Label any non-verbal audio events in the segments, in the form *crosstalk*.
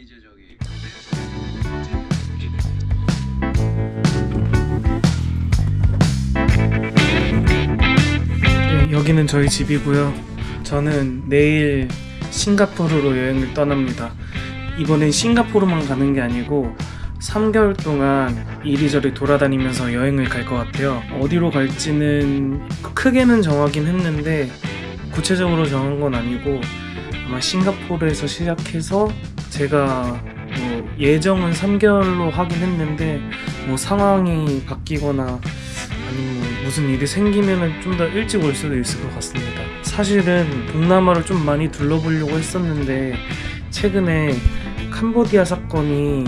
이제 저기 네, 여기는 저희 집이고요. 저는 내일 싱가포르로 여행을 떠납니다. 이번엔 싱가포르만 가는 게 아니고 3개월 동안 이리저리 돌아다니면서 여행을 갈 것 같아요. 어디로 갈지는 크게는 정하긴 했는데 구체적으로 정한 건 아니고 아마 싱가포르에서 시작해서 제가 뭐 예정은 3개월로 하긴 했는데 뭐 상황이 바뀌거나 아니면 뭐 무슨 일이 생기면은 좀 더 일찍 올 수도 있을 것 같습니다. 사실은 동남아를 좀 많이 둘러보려고 했었는데 최근에 캄보디아 사건이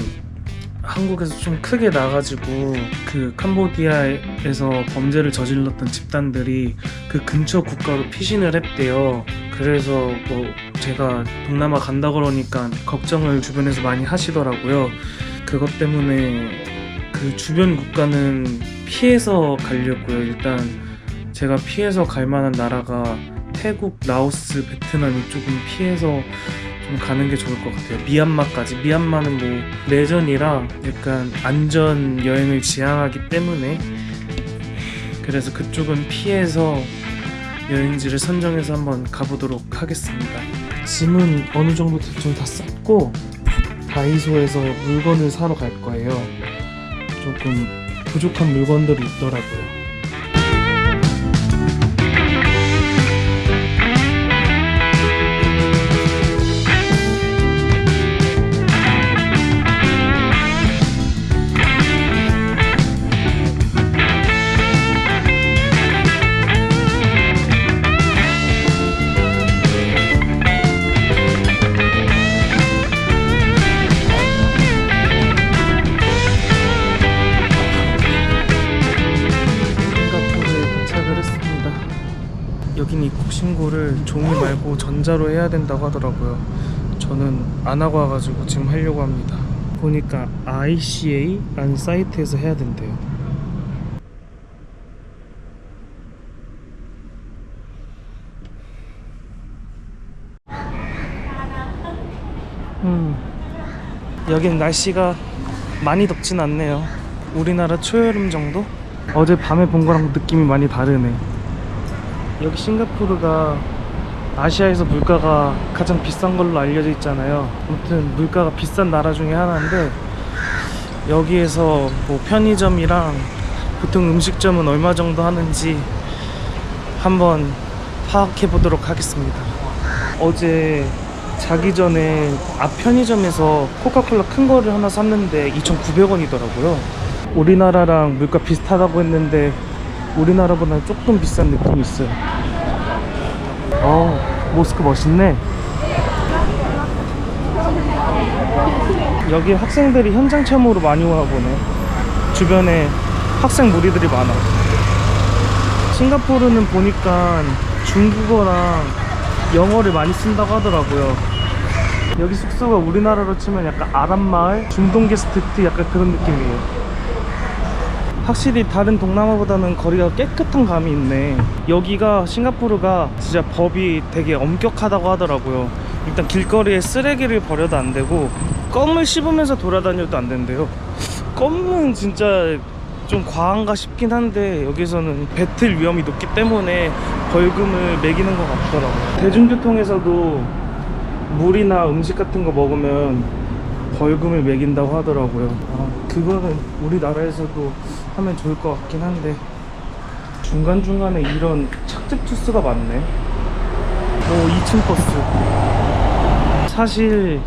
한국에서 좀 크게 나가지고 그 캄보디아에서 범죄를 저질렀던 집단들이 그 근처 국가로 피신을 했대요. 그래서 뭐 제가 동남아 간다 그러니까 걱정을 주변에서 많이 하시더라고요. 그것 때문에 그 주변 국가는 피해서 가려고요. 일단 제가 피해서 갈 만한 나라가 태국, 라오스, 베트남 이쪽은 피해서 좀 가는 게 좋을 것 같아요. 미얀마까지. 미얀마는 뭐 내전이라 약간 안전 여행을 지향하기 때문에 그래서 그쪽은 피해서 여행지를 선정해서 한번 가보도록 하겠습니다. 짐은 어느 정도 대충 다 쌌고 다이소에서 물건을 사러 갈 거예요. 조금 부족한 물건들이 있더라고요. 말고 전자로 해야 된다고 하더라고요. 저는 안 하고 와가지고 지금 하려고 합니다. 보니까 ICA라는 사이트에서 해야 된대요. 음, 여긴 날씨가 많이 덥진 않네요. 우리나라 초여름 정도? 어제 밤에 본 거랑 느낌이 많이 다르네. 여기 싱가포르가 아시아에서 물가가 가장 비싼 걸로 알려져 있잖아요. 아무튼 물가가 비싼 나라 중에 하나인데 여기에서 뭐 편의점이랑 보통 음식점은 얼마 정도 하는지 한번 파악해 보도록 하겠습니다. 어제 자기 전에 앞 편의점에서 코카콜라 큰 거를 하나 샀는데 2,900원이더라고요. 우리나라랑 물가 비슷하다고 했는데 우리나라보다 조금 비싼 느낌이 있어요. 어, 모스크 멋있네. 여기 학생들이 현장 체험으로 많이 오나 보네. 주변에 학생 무리들이 많아. 싱가포르는 보니까 중국어랑 영어를 많이 쓴다고 하더라고요. 여기 숙소가 우리나라로 치면 약간 아랍마을, 중동 게스트 약간 그런 느낌이에요. 확실히 다른 동남아보다는 거리가 깨끗한 감이 있네. 여기가 싱가포르가 진짜 법이 되게 엄격하다고 하더라고요. 일단 길거리에 쓰레기를 버려도 안 되고 껌을 씹으면서 돌아다녀도 안 된대요. 껌은 진짜 좀 과한가 싶긴 한데 여기서는 뱉을 위험이 높기 때문에 벌금을 매기는 것 같더라고요. 대중교통에서도 물이나 음식 같은 거 먹으면 벌금을 매긴다고 하더라고요. 아, 그거는 우리나라에서도 하면 좋을 것 같긴 한데 중간중간에 이런 착즙 투스가 많네. 오, 2층 버스. 사실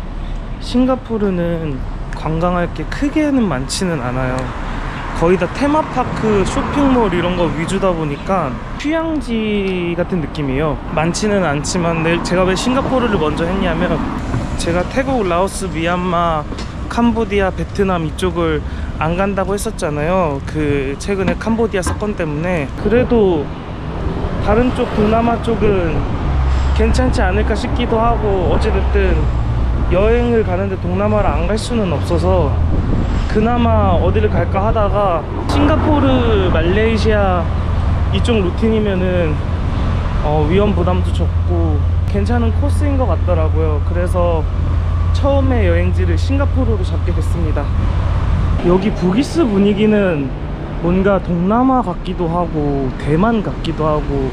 싱가포르는 관광할 게 크게는 많지는 않아요. 거의 다 테마파크, 쇼핑몰 이런 거 위주다 보니까 휴양지 같은 느낌이에요. 많지는 않지만 내- 제가 왜 싱가포르를 먼저 했냐면 제가 태국, 라오스, 미얀마, 캄보디아, 베트남 이쪽을 안 간다고 했었잖아요. 그 최근에 캄보디아 사건 때문에 그래도 다른 쪽 동남아 쪽은 괜찮지 않을까 싶기도 하고 어찌됐든 여행을 가는데 동남아를 안 갈 수는 없어서 그나마 어디를 갈까 하다가 싱가포르, 말레이시아 이쪽 루틴이면은 어, 위험 부담도 적고 괜찮은 코스인 것 같더라고요. 그래서 처음에 여행지를 싱가포르로 잡게 됐습니다. 여기 부기스 분위기는 뭔가 동남아 같기도 하고 대만 같기도 하고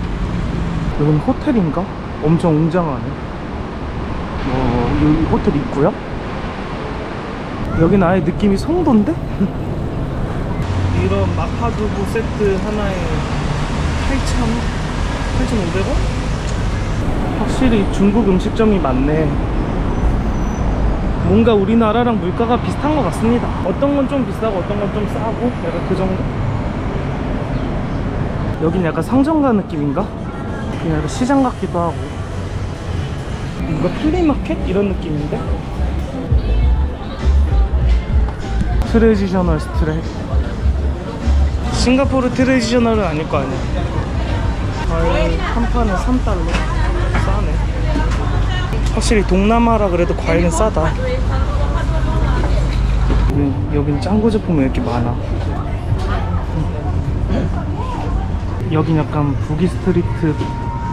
여기는 호텔인가? 엄청 웅장하네. 어, 여기 호텔 있고요. 여기는 아예 느낌이 송도인데? *laughs* 이런 마파두부 세트 하나에 8,000, 8,500원? 확실히 중국 음식점이 많네. 뭔가 우리나라랑 물가가 비슷한 것 같습니다. 어떤 건 좀 비싸고 어떤 건 좀 싸고 약간 그 정도? 여긴 약간 상점가 느낌인가? 그냥 약간 시장 같기도 하고. 뭔가 플리마켓? 이런 느낌인데? 트레디셔널 스트랩 싱가포르 트레디셔널은 아닐 거 아니야 과일 한 판에 3달러 싸네 확실히 동남아라 그래도 과일은 싸다 여긴, 여긴 짱구 제품이 왜 이렇게 많아 여긴 약간 부기 스트리트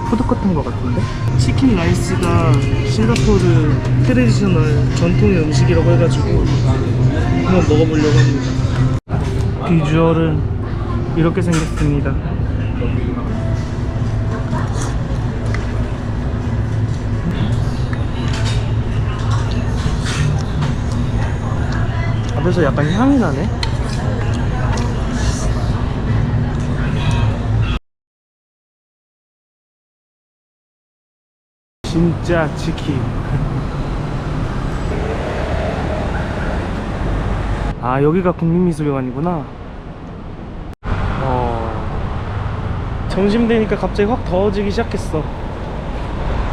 푸드 같은 거 같은데? 치킨 라이스가 싱가포르 트레디셔널 전통의 음식이라고 해가지고 한번 먹어보려고 합니다. 비주얼은 이렇게 생겼습니다. 앞에서 약간 향이 나네. 진짜 치킨. 아 여기가 국립미술관이구나 어... 점심 되니까 갑자기 확 더워지기 시작했어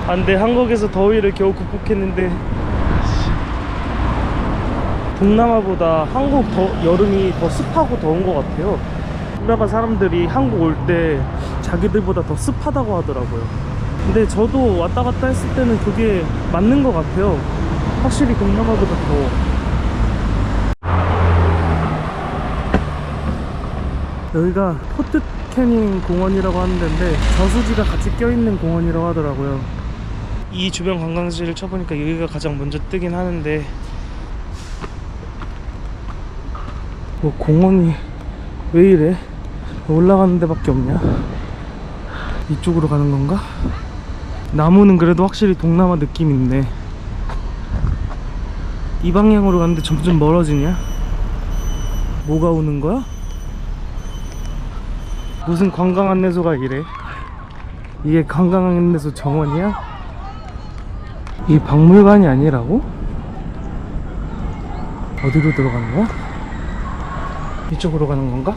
안돼 한국에서 더위를 겨우 극복했는데 동남아보다 한국 더, 여름이 더 습하고 더운 것 같아요. 동남아 사람들이 한국 올 때 자기들보다 더 습하다고 하더라고요. 근데 저도 왔다 갔다 했을 때는 그게 맞는 것 같아요. 확실히 동남아보다 더워 여기가 포트 캐닝 공원이라고 하는 데인데 저수지가 같이 껴있는 공원이라고 하더라고요. 이 주변 관광지를 쳐보니까 여기가 가장 먼저 뜨긴 하는데 뭐 공원이 왜 이래 올라가는 데밖에 없냐 이쪽으로 가는 건가? 나무는 그래도 확실히 동남아 느낌 있네 이 방향으로 가는데 점점 멀어지냐? 뭐가 오는 거야? 무슨 관광 안내소가 이래? 이게 관광 안내소 정원이야? 이 박물관이 아니라고? 어디로 들어가는 거야? 이쪽으로 가는 건가?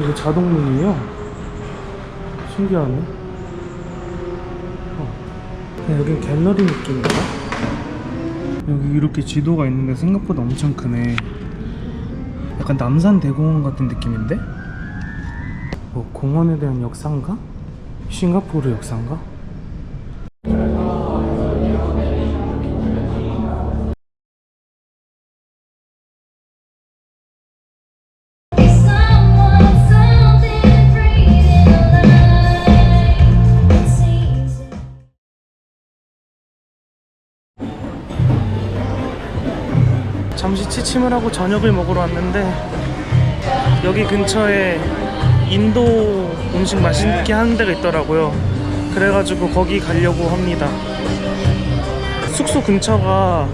이거 자동문이에요. 신기하네. 어. 야, 여긴 갤러리 느낌인가? 여기 이렇게 지도가 있는데 생각보다 엄청 크네. 약간 남산 대공원 같은 느낌인데? 뭐 공원에 대한 역사인가? 싱가포르 역사인가? 잠시 취침을 하고 저녁을 먹으러 왔는데 여기 근처에 인도 음식 맛있게 하는 데가 있더라고요. 그래가지고 거기 가려고 합니다. 숙소 근처가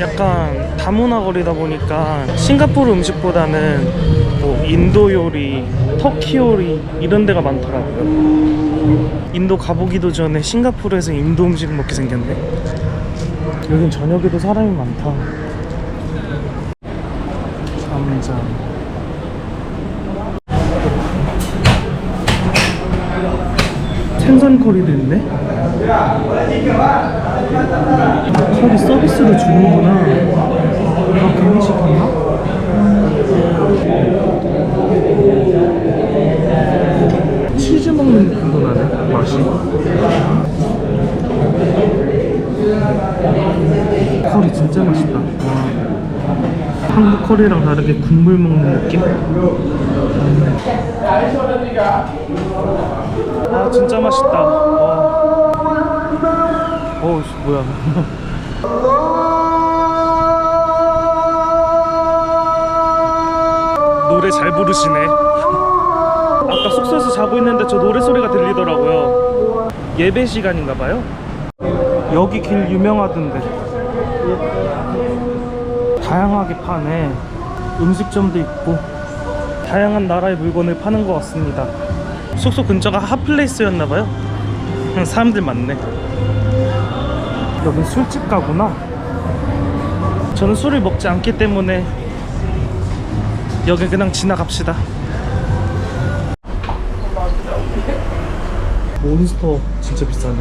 약간 다문화 거리다 보니까 싱가포르 음식보다는 뭐 인도 요리, 터키 요리 이런 데가 많더라고요. 인도 가보기도 전에 싱가포르에서 인도 음식 먹게 생겼네. 여긴 저녁에도 사람이 많다. 잠잠 생선 커리도 있네? 커리 서비스로 주는구나. 이거 괜히 시켰나? 치즈 먹는 느낌도 나네 맛이. 커리 진짜 맛있다. 와. 한국 커리랑 다르게 국물 먹는 느낌? 아 진짜 맛있다. 어. 어 뭐야. *laughs* 노래 잘 부르시네. 아까 숙소에서 자고 있는데 저 노래 소리가 들리더라고요. 예배 시간인가 봐요? 여기 길 유명하던데. 다양하게 파네. 음식점도 있고 다양한 나라의 물건을 파는 것 같습니다. 숙소 근처가 핫플레이스였나 봐요. 사람들 많네. 여긴 술집 가구나. 저는 술을 먹지 않기 때문에 여기 그냥 지나갑시다. 몬스터 진짜 비싸네.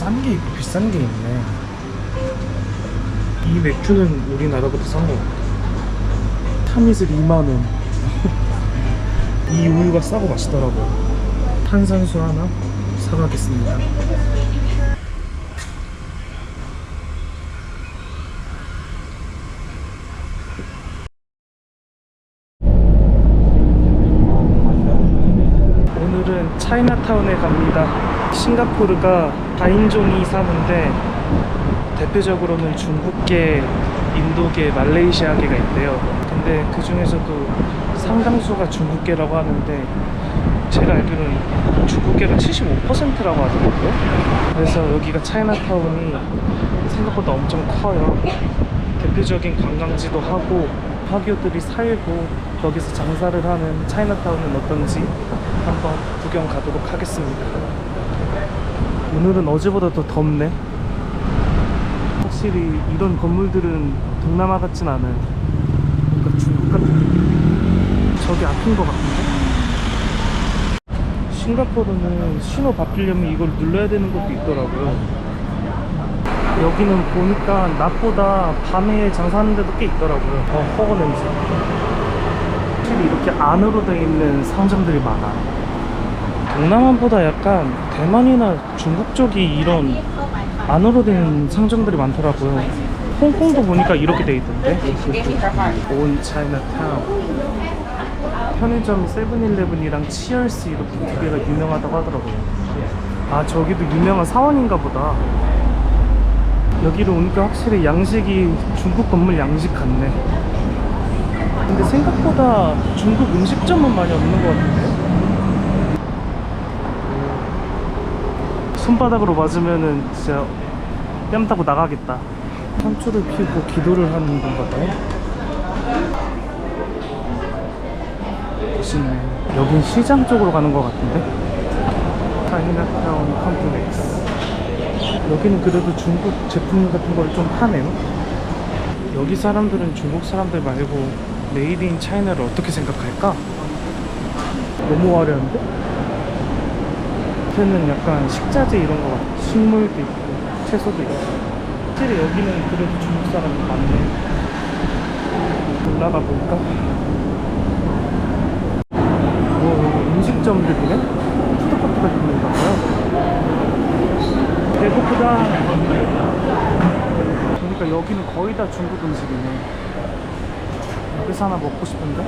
싼 게 있고 비싼 게 있네. 이 맥주는 우리나라보다 싼 거 같아. 타미슬 2만 원. 이 우유가 싸고 맛있더라고요. 탄산수 하나 사가겠습니다. 오늘은 차이나타운에 갑니다. 싱가포르가 다인종이 사는데 대표적으로는 중국계, 인도계, 말레이시아계가 있대요. 근데 그 중에서도 상당수가 중국계라고 하는데 제가 알기로는 중국계가 75%라고 하더라고요. 그래서 여기가 차이나타운이 생각보다 엄청 커요. 대표적인 관광지도 하고 화교들이 살고 거기서 장사를 하는 차이나타운은 어떤지 한번 구경 가도록 하겠습니다. 오늘은 어제보다 더 덥네. 확실히 이런 건물들은 동남아 같진 않아요. 뭔가 중국 같은 느낌. 저기 앞인 것 같은데? 싱가포르는 신호 바뀌려면 이걸 눌러야 되는 것도 있더라고요. 여기는 보니까 낮보다 밤에 장사하는 데도 꽤 있더라고요. 어, 허거 냄새. 확실히 이렇게 안으로 돼 있는 상점들이 많아. 동남아보다 약간 대만이나 중국 쪽이 이런 안으로 된 상점들이 많더라고요. 홍콩도 보니까 이렇게 돼 있던데. 온 차이나타운. 편의점 세븐일레븐이랑 치얼스 이렇게 두 개가 유명하다고 하더라고요. 아 저기도 유명한 사원인가 보다. 여기로 오니까 확실히 양식이 중국 건물 양식 같네. 근데 생각보다 중국 음식점은 많이 없는 것 같은데. 손바닥으로 맞으면은 진짜 뺨 따고 나가겠다. 상추를 피우고 기도를 하는 건가 봐요. 멋있네. 여긴 시장 쪽으로 가는 것 같은데? 차이나타운 컴플렉스. 여기는 그래도 중국 제품 같은 걸 좀 파네요. 여기 사람들은 중국 사람들 말고 메이드 인 차이나를 어떻게 생각할까? 너무 화려한데? 밑에는 약간 식자재 이런 거 같아. 식물도 있고 채소도 있고. 확실히 여기는 그래도 중국 사람이 많네. 올라가 볼까? 뭐 여기 음식점들이네? 푸드코트 같은 건가 봐요. 배고프다. 그러니까 여기는 거의 다 중국 음식이네. 여기서 하나 먹고 싶은데?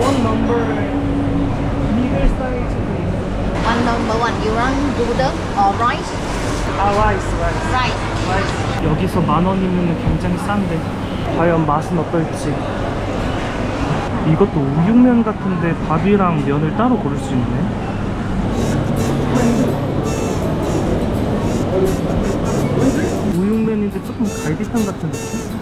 One number middle size. One number one, you want noodle or rice? 아, rice, rice. Rice. 여기서 만 원이면 굉장히 싼데 과연 맛은 어떨지 이것도 우육면 같은데 밥이랑 면을 따로 고를 수 있네 우육면인데 조금 갈비탕 같은 느낌?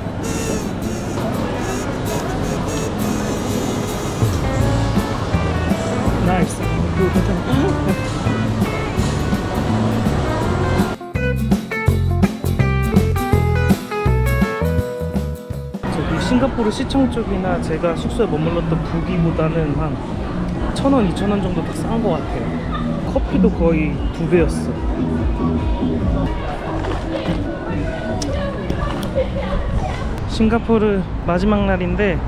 괜찮아 저기 싱가포르 시청 쪽이나 제가 숙소에 머물렀던 북이보다는 한 천 원, 이천 원 정도 더 싼 것 같아요. 커피도 거의 두 배였어. 싱가포르 마지막 날인데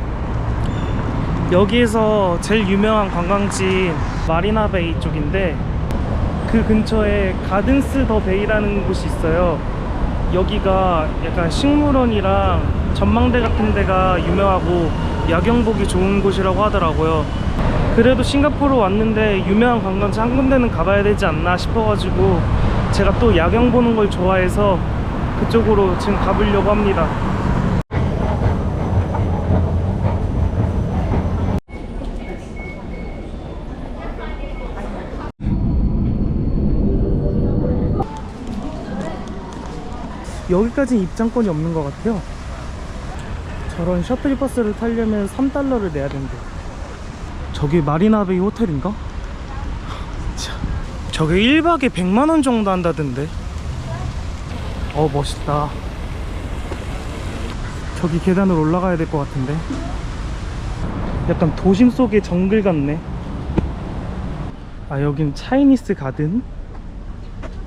여기에서 제일 유명한 관광지 마리나베이 쪽인데 그 근처에 가든스 더 베이라는 곳이 있어요. 여기가 약간 식물원이랑 전망대 같은 데가 유명하고 야경 보기 좋은 곳이라고 하더라고요. 그래도 싱가포르 왔는데 유명한 관광지 한 군데는 가봐야 되지 않나 싶어가지고 제가 또 야경 보는 걸 좋아해서 그쪽으로 지금 가보려고 합니다. 여기까지는 입장권이 없는 것 같아요. 저런 셔틀버스를 타려면 3달러를 내야 된대. 저게 마리나베이 호텔인가? *laughs* 자, 저게 1박에 100만원 정도 한다던데. 어, 멋있다. 저기 계단을 올라가야 될 것 같은데. 약간 도심 속의 정글 같네. 아, 여긴 차이니스 가든?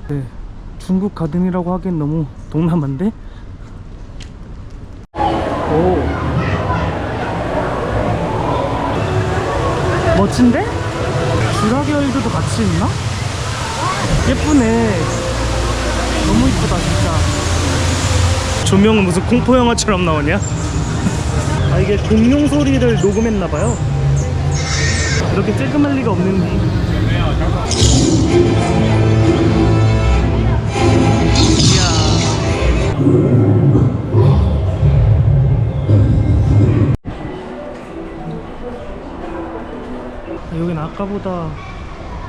네. 중국 가든이라고 하기엔 너무 동남아인데? 오. 멋진데? 주라기월드도 같이 있나? 예쁘네. 너무 이쁘다, 진짜. 조명은 무슨 공포 영화처럼 나오냐? 아, 이게 공룡 소리를 녹음했나봐요. 이렇게 쬐끔할 리가 없는데. 아, 아까보다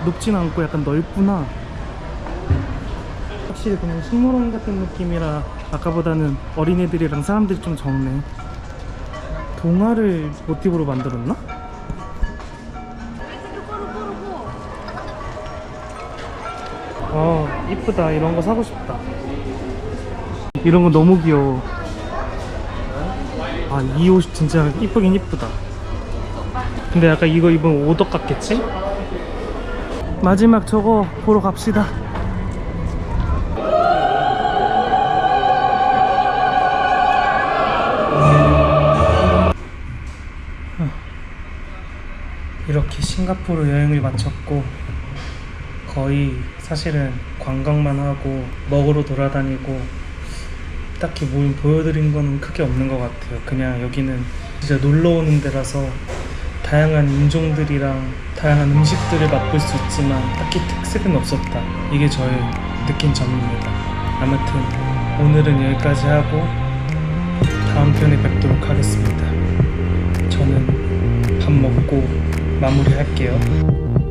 높진 않고 약간 넓구나. 확실히 그냥 식물원 같은 느낌이라 아까보다는 어린애들이랑 사람들이 좀 적네. 동화를 모티브로 만들었나? 어, 이쁘다. 이런 거 사고 싶다. 이런 거 너무 귀여워. 아, 이 옷 진짜 이쁘긴 이쁘다. 근데 약간 이거 입으면 오덕 같겠지? 마지막 저거 보러 갑시다. 이렇게 싱가포르 여행을 마쳤고 거의 사실은 관광만 하고 먹으러 돌아다니고 딱히 뭘 보여드린 거는 크게 없는 것 같아요. 그냥 여기는 진짜 놀러 오는 데라서 다양한 인종들이랑 다양한 음식들을 맛볼 수 있지만 딱히 특색은 없었다. 이게 저의 느낀 점입니다. 아무튼 오늘은 여기까지 하고 다음 편에 뵙도록 하겠습니다. 저는 밥 먹고 마무리할게요.